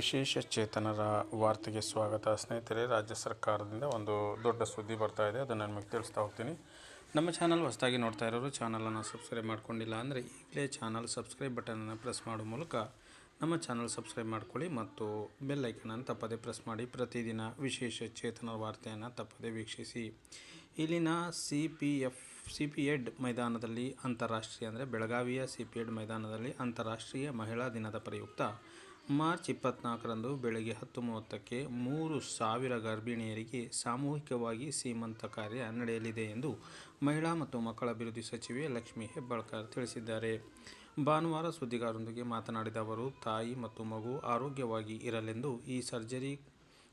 ವಿಶೇಷ ಚೇತನರ ವಾರ್ತೆಗೆ ಸ್ವಾಗತ. ಸ್ನೇಹಿತರೆ, ರಾಜ್ಯ ಸರ್ಕಾರದಿಂದ ಒಂದು ದೊಡ್ಡ ಸುದ್ದಿ ಬರ್ತಾ ಇದೆ. ಅದನ್ನು ನಿಮಗೆ ತಿಳಿಸ್ತಾ ಹೋಗ್ತೀನಿ. ನಮ್ಮ ಚಾನಲ್ ಹೊಸದಾಗಿ ನೋಡ್ತಾ ಇರೋರು, ಚಾನಲನ್ನು ಸಬ್ಸ್ಕ್ರೈಬ್ ಮಾಡ್ಕೊಂಡಿಲ್ಲ ಅಂದರೆ ಈಗಲೇ ಚಾನಲ್ ಸಬ್ಸ್ಕ್ರೈಬ್ ಬಟನನ್ನು ಪ್ರೆಸ್ ಮಾಡೋ ಮೂಲಕ ನಮ್ಮ ಚಾನಲ್ ಸಬ್ಸ್ಕ್ರೈಬ್ ಮಾಡ್ಕೊಳ್ಳಿ ಮತ್ತು ಬೆಲ್ ಐಕನನ್ನು ತಪ್ಪದೇ ಪ್ರೆಸ್ ಮಾಡಿ. ಪ್ರತಿದಿನ ವಿಶೇಷ ಚೇತನರ ವಾರ್ತೆಯನ್ನು ತಪ್ಪದೇ ವೀಕ್ಷಿಸಿ. ಇಲ್ಲಿನ C P F C P Ed ಮೈದಾನದಲ್ಲಿ ಅಂತಾರಾಷ್ಟ್ರೀಯ ಅಂದರೆ ಬೆಳಗಾವಿಯ ಸಿ ಪಿ ಎಡ್ ಮೈದಾನದಲ್ಲಿ ಅಂತಾರಾಷ್ಟ್ರೀಯ ಮಹಿಳಾ ದಿನದ ಪ್ರಯುಕ್ತ ಮಾರ್ಚ್ ಇಪ್ಪತ್ನಾಲ್ಕರಂದು ಬೆಳಗ್ಗೆ ಹತ್ತು ಮೂವತ್ತಕ್ಕೆ ಮೂರು ಸಾವಿರ ಗರ್ಭಿಣಿಯರಿಗೆ ಸಾಮೂಹಿಕವಾಗಿ ಸೀಮಂತ ಕಾರ್ಯ ನಡೆಯಲಿದೆ ಎಂದು ಮಹಿಳಾ ಮತ್ತು ಮಕ್ಕಳ ಅಭಿವೃದ್ಧಿ ಸಚಿವೆ ಲಕ್ಷ್ಮೀ ಹೆಬ್ಬಾಳ್ಕರ್ ತಿಳಿಸಿದ್ದಾರೆ. ಭಾನುವಾರ ಸುದ್ದಿಗಾರರೊಂದಿಗೆ ಮಾತನಾಡಿದ ಅವರು, ತಾಯಿ ಮತ್ತು ಮಗು ಆರೋಗ್ಯವಾಗಿ ಇರಲೆಂದು ಈ ಸರ್ಜರಿ,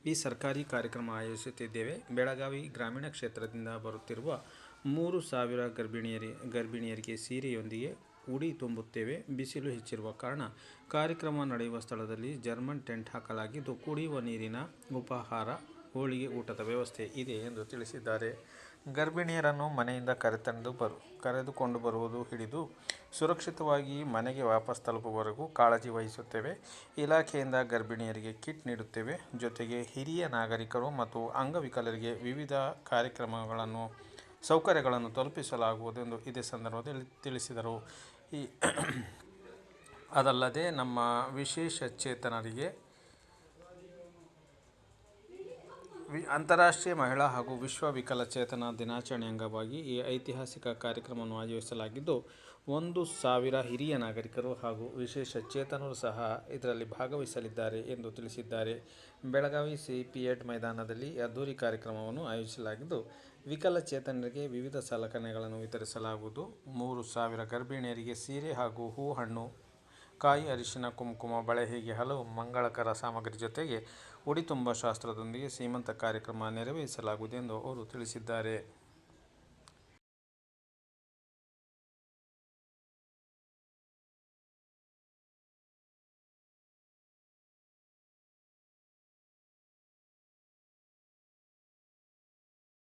ಈ ಸರ್ಕಾರಿ ಕಾರ್ಯಕ್ರಮ ಆಯೋಜಿಸುತ್ತಿದ್ದೇವೆ. ಬೆಳಗಾವಿ ಗ್ರಾಮೀಣ ಕ್ಷೇತ್ರದಿಂದ ಬರುತ್ತಿರುವ ಮೂರು ಸಾವಿರ ಗರ್ಭಿಣಿಯರಿ, ಗರ್ಭಿಣಿಯರಿಗೆ ಸೀರೆಯೊಂದಿಗೆ ಉಡಿ ತುಂಬುತ್ತೇವೆ. ಬಿಸಿಲು ಹೆಚ್ಚಿರುವ ಕಾರಣ ಕಾರ್ಯಕ್ರಮ ನಡೆಯುವ ಸ್ಥಳದಲ್ಲಿ ಜರ್ಮನ್ ಟೆಂಟ್ ಹಾಕಲಾಗಿದ್ದು, ಕುಡಿಯುವ ನೀರಿನ ಉಪಹಾರ, ಹೋಳಿಗೆ ಊಟದ ವ್ಯವಸ್ಥೆ ಇದೆ ಎಂದು ತಿಳಿಸಿದ್ದಾರೆ. ಗರ್ಭಿಣಿಯರನ್ನು ಮನೆಯಿಂದ ಕರೆತಂದು ಬರು, ಕರೆದುಕೊಂಡು ಬರುವುದು ಹಿಡಿದು ಸುರಕ್ಷಿತವಾಗಿ ಮನೆಗೆ ವಾಪಸ್ ತಲುಪುವವರೆಗೂ ಕಾಳಜಿ ವಹಿಸುತ್ತೇವೆ. ಇಲಾಖೆಯಿಂದ ಗರ್ಭಿಣಿಯರಿಗೆ ಕಿಟ್ ನೀಡುತ್ತೇವೆ. ಜೊತೆಗೆ ಹಿರಿಯ ನಾಗರಿಕರು ಮತ್ತು ಅಂಗವಿಕಲರಿಗೆ ವಿವಿಧ ಕಾರ್ಯಕ್ರಮಗಳನ್ನು, ಸೌಕರ್ಯಗಳನ್ನು ತಲುಪಿಸಲಾಗುವುದು ಎಂದು ಇದೇ ಸಂದರ್ಭದಲ್ಲಿ ತಿಳಿಸಿದರು. ಈ ಅದಲ್ಲದೆ ನಮ್ಮ ವಿಶೇಷ ಚೇತನರಿಗೆ ವಿ ಅಂತಾರಾಷ್ಟ್ರೀಯ ಮಹಿಳಾ ಹಾಗೂ ವಿಶ್ವ ವಿಕಲಚೇತನ ದಿನಾಚರಣೆ ಅಂಗವಾಗಿ ಈ ಐತಿಹಾಸಿಕ ಕಾರ್ಯಕ್ರಮವನ್ನು ಆಯೋಜಿಸಲಾಗಿದ್ದು, ಒಂದು ಸಾವಿರ ಹಿರಿಯ ನಾಗರಿಕರು ಹಾಗೂ ವಿಶೇಷ ಚೇತನರು ಸಹ ಇದರಲ್ಲಿ ಭಾಗವಹಿಸಲಿದ್ದಾರೆ ಎಂದು ತಿಳಿಸಿದ್ದಾರೆ. ಬೆಳಗಾವಿ ಸಿ ಪಿ ಎಡ್ ಮೈದಾನದಲ್ಲಿ ಅದ್ದೂರಿ ಕಾರ್ಯಕ್ರಮವನ್ನು ಆಯೋಜಿಸಲಾಗಿದ್ದು, ವಿಕಲಚೇತನರಿಗೆ ವಿವಿಧ ಸಲಕರಣೆಗಳನ್ನು ವಿತರಿಸಲಾಗುವುದು. ಮೂರು ಸಾವಿರ ಗರ್ಭಿಣಿಯರಿಗೆ ಸೀರೆ ಹಾಗೂ ಹೂ ಹಣ್ಣು ಕಾಯಿ, ಅರಿಶಿನ, ಕುಂಕುಮ, ಬಳೆ ಹೀಗೆ ಹಲವು ಮಂಗಳಕರ ಸಾಮಗ್ರಿ ಜೊತೆಗೆ ಉಡಿ ತುಂಬ ಶಾಸ್ತ್ರದೊಂದಿಗೆ ಸೀಮಂತ ಕಾರ್ಯಕ್ರಮ ನೆರವೇರಿಸಲಾಗುವುದು ಎಂದು ಅವರು ತಿಳಿಸಿದ್ದಾರೆ.